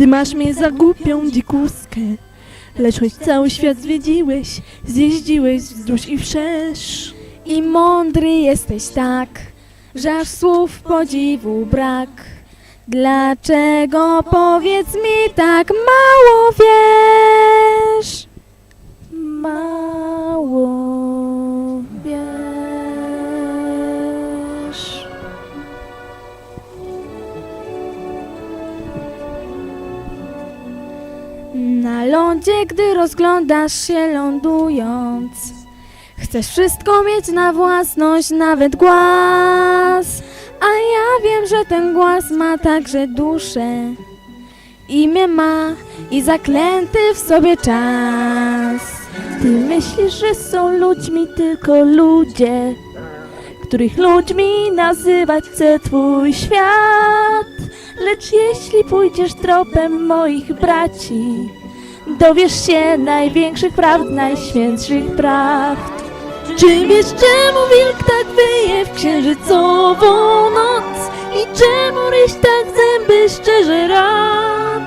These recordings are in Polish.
Ty masz mnie za głupią dzikuskę. Lecz choć cały świat zwiedziłeś, zjeździłeś wzdłuż i wszerz. I mądry jesteś tak, że aż słów podziwu brak. Dlaczego powiedz mi tak mało wiesz? Na lądzie, gdy rozglądasz się lądując, chcesz wszystko mieć na własność, nawet głaz. A ja wiem, że ten głaz ma także duszę. Imię ma i zaklęty w sobie czas. Ty myślisz, że są ludźmi tylko ludzie, których ludźmi nazywać chce twój świat. Lecz jeśli pójdziesz tropem moich braci, dowiesz się największych prawd, najświętszych prawd. Czy wiesz, czemu wilk tak wyje w księżycową noc? I czemu ryś tak zęby szczerze rad?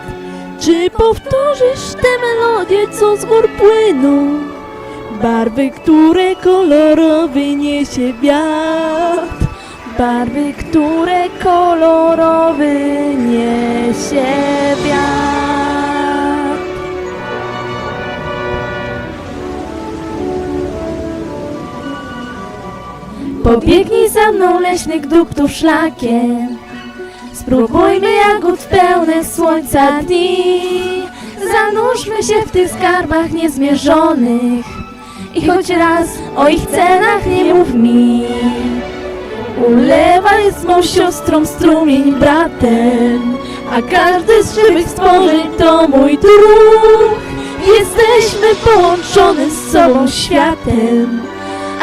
Czy powtórzysz tę melodię, co z gór płyną? Barwy, które kolorowy niesie wiatr Barwy, które kolorowy niesie wiatr Pobiegnij za mną leśnych duktów szlakiem. Spróbujmy jagód pełne słońca dni. Zanurzmy się w tych skarbach niezmierzonych I choć raz o ich cenach nie mów mi. Ulewaj z mą siostrą strumień bratem A każdy z żywych stworzeń to mój duch Jesteśmy połączone z sobą światem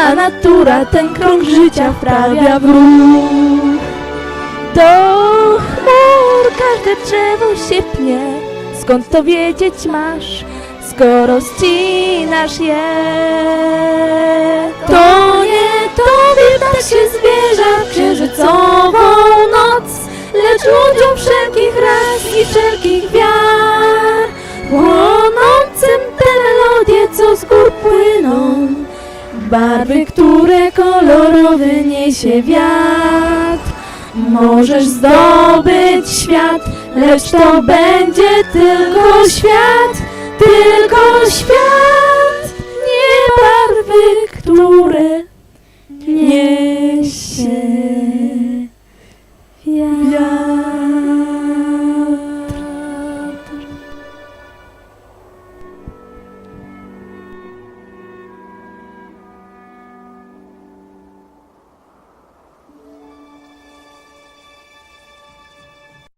A natura ten krąg życia wprawia w ruch. Do chmur każde drzewo się pnie Skąd to wiedzieć masz, skoro ścinasz je? To nie tobie tak się zwierza Barwy, które kolorowy niesie wiatr. Możesz zdobyć świat, lecz to będzie tylko świat, tylko świat,